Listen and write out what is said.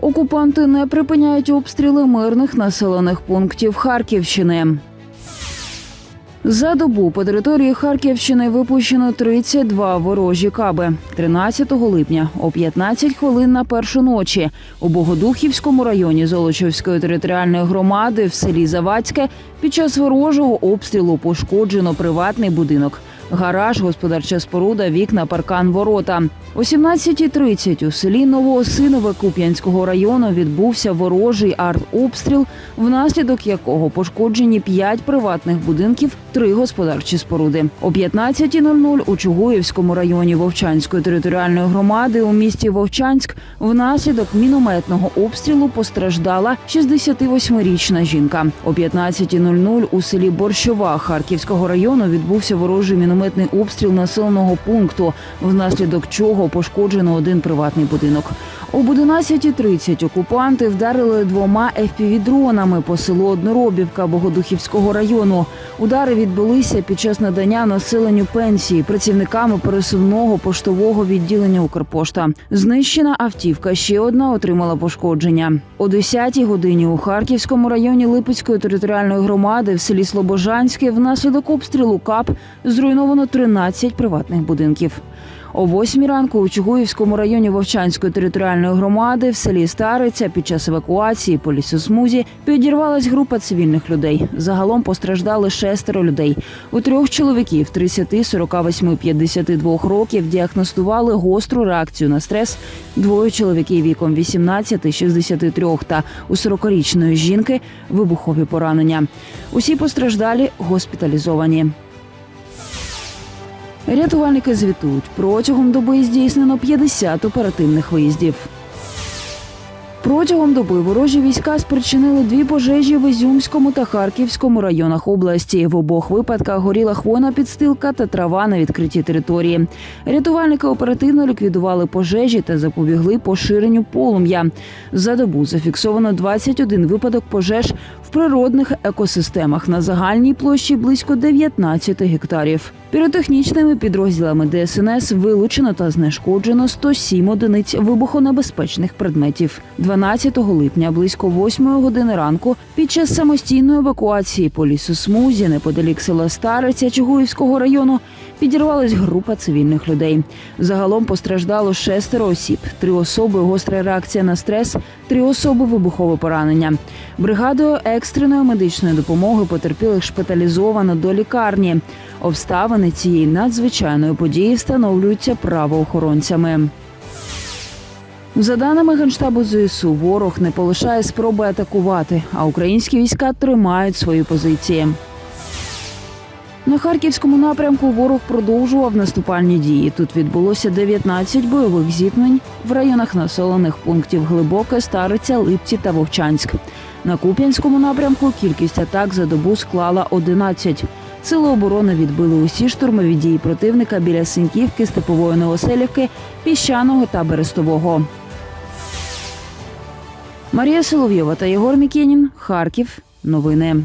Окупанти не припиняють обстріли мирних населених пунктів Харківщини. За добу по території Харківщини випущено 32 ворожі каби. 13 липня о 15 хвилин на першу ночі у Богодухівському районі Золочівської територіальної громади в селі Завадське під час ворожого обстрілу пошкоджено приватний будинок. Гараж, господарча споруда, вікна, паркан, ворота. О 17.30 у селі Новоосинове Куп'янського району відбувся ворожий артобстріл, внаслідок якого пошкоджені п'ять приватних будинків, три господарчі споруди. О 15.00 у Чугуївському районі Вовчанської територіальної громади у місті Вовчанськ внаслідок мінометного обстрілу постраждала 68-річна жінка. О 15.00 у селі Борщова Харківського району відбувся ворожий мінометний обстріл населеного пункту, внаслідок чого пошкоджено один приватний будинок. Об 11.30 окупанти вдарили двома FPV-дронами по селу Одноробівка Богодухівського району. Удари відбулися під час надання населенню пенсії працівниками пересувного поштового відділення Укрпошта. Знищена автівка. Ще одна отримала пошкодження. О 10-й годині у Харківському районі Липецької територіальної громади в селі Слобожанське внаслідок обстрілу КАП зруйновано 13 приватних будинків. О восьмій ранку у Чугуївському районі Вовчанської територіальної громади в селі Стариця під час евакуації по лісосмузі підірвалась група цивільних людей. Загалом постраждали шестеро людей. У трьох чоловіків 30, 48, 52 років діагностували гостру реакцію на стрес. Двоє чоловіків віком 18, 63 та у 40-річної жінки вибухові поранення. Усі постраждалі госпіталізовані. Рятувальники звітують, протягом доби здійснено 50 оперативних виїздів. Протягом доби ворожі війська спричинили дві пожежі в Ізюмському та Харківському районах області. В обох випадках горіла хвойна підстилка та трава на відкритій території. Рятувальники оперативно ліквідували пожежі та запобігли поширенню полум'я. За добу зафіксовано 21 випадок пожеж в природних екосистемах на загальній площі близько 19 гектарів. Піротехнічними підрозділами ДСНС вилучено та знешкоджено 107 одиниць вибухонебезпечних предметів. 12 липня близько 8 години ранку під час самостійної евакуації по лісосмузі неподалік села Стариця Чугуївського району підірвалась група цивільних людей. Загалом постраждало шестеро осіб, три особи гостра реакція на стрес, три особи вибухове поранення. Бригадою екстреної медичної допомоги потерпілих шпиталізовано до лікарні. Обставини цієї надзвичайної події встановлюються правоохоронцями. За даними генштабу ЗСУ, ворог не полишає спроби атакувати, а українські війська тримають свої позиції. На харківському напрямку ворог продовжував наступальні дії. Тут відбулося 19 бойових зіткнень в районах населених пунктів Глибоке, Стариця, Липці та Вовчанськ. На Куп'янському напрямку кількість атак за добу склала 11. Сили оборони відбили усі штурмові дії противника біля Синьківки, Степової Новоселівки, Піщаного та Берестового. Марія Соловйова та Єгор Мікенін. Харків. Новини.